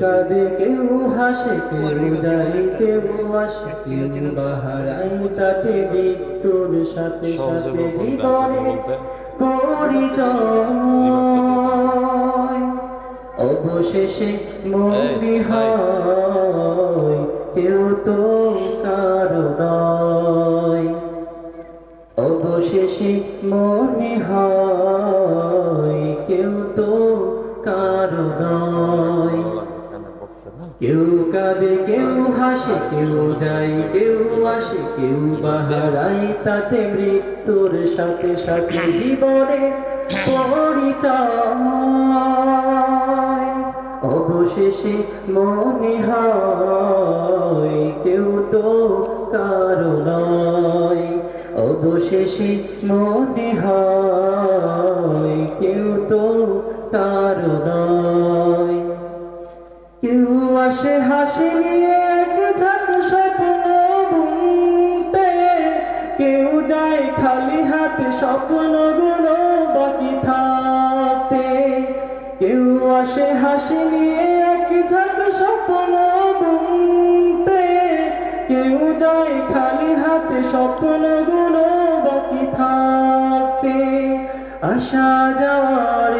কাঁদে কেউ হাসে কেউ যায় কেউ আসে কেউ বাহারাই তাতে মৃত্যুর সাথে সাথে জীবনে পরিচয়। অবশেষে মনে হয় কেউ তো কারও অবশেষে মনে হয় কেউ তো কারও নয়। কেউ কাঁদে, কেউ হাসে, কেউ যায়, কেউ আসে, কেউ বাহারাই তাতে মৃত্যুর সাথে সাথে জীবনে অবশেষে মনে হয় কেউ তো কারণ অবশেষে মনে হয় আসে হাসি নিয়ে এক ঝাঁক স্বপ্ন বুনতে। কেউ যায় খালি হাতে স্বপ্নগুলো বাকি থাকতে। কেউ আসে হাসি নিয়ে এক ঝাঁক স্বপ্ন বুনতে। কেউ যায় খালি আসা যাওয়ার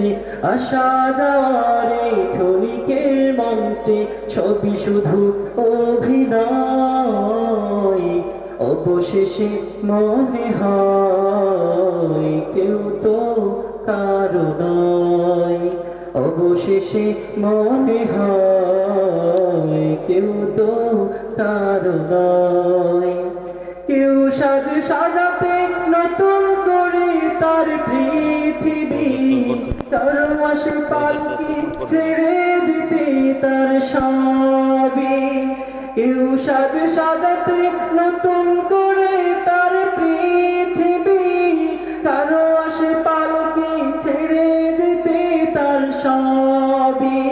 মঞ্চে আসা যাওয়ার ক্ষণিকের মঞ্চে ছবি শুধু অভিনয়। অবশেষে মনে হয় কেউ তো কারও নয়। অবশেষে মনে হয় কেউ তো কারও নয়। কেউ সাজ সাজাতে নতুন করে তার পৃথিবী তার মাসে পালকি ছেড়ে যেতে তার সবই। কেউ সাজ সাজাতে নতুন করে তার পৃথিবী। কারও আসে পালকি ছেড়ে যেতে তার সবই।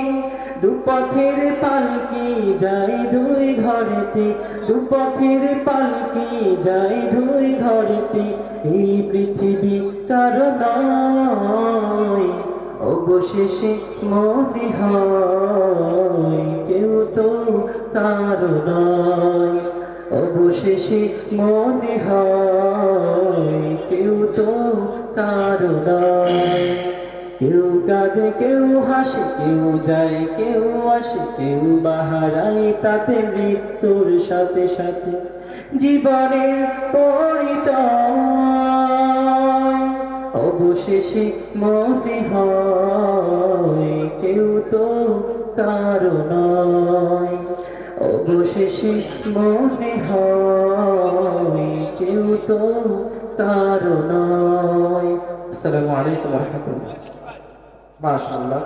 দুপথের পালকি যাই দুই ঘরেতে, দুপথের পালকি যাই দুই ঘরেতে। এই পৃথিবী কারণ অবশেষে মনে হয় কেউ তো তার নয় অবশেষে মনে হয় কেউ তো তার নয় কেউ কাঁদে, কেউ হাসে, কেউ যায়, কেউ আসে, কেউ বাহারাই তাতে মৃত্যুর সাথে সাথে। জীবনের পরিচয় অবশেষে মনে হয়, কেউ তো তার নয়। অবশেষে মনে হয়, কেউ তো তার নয়। আসসালামু আলাইকুম রহমতুল্লাহ। মাশাআল্লাহ।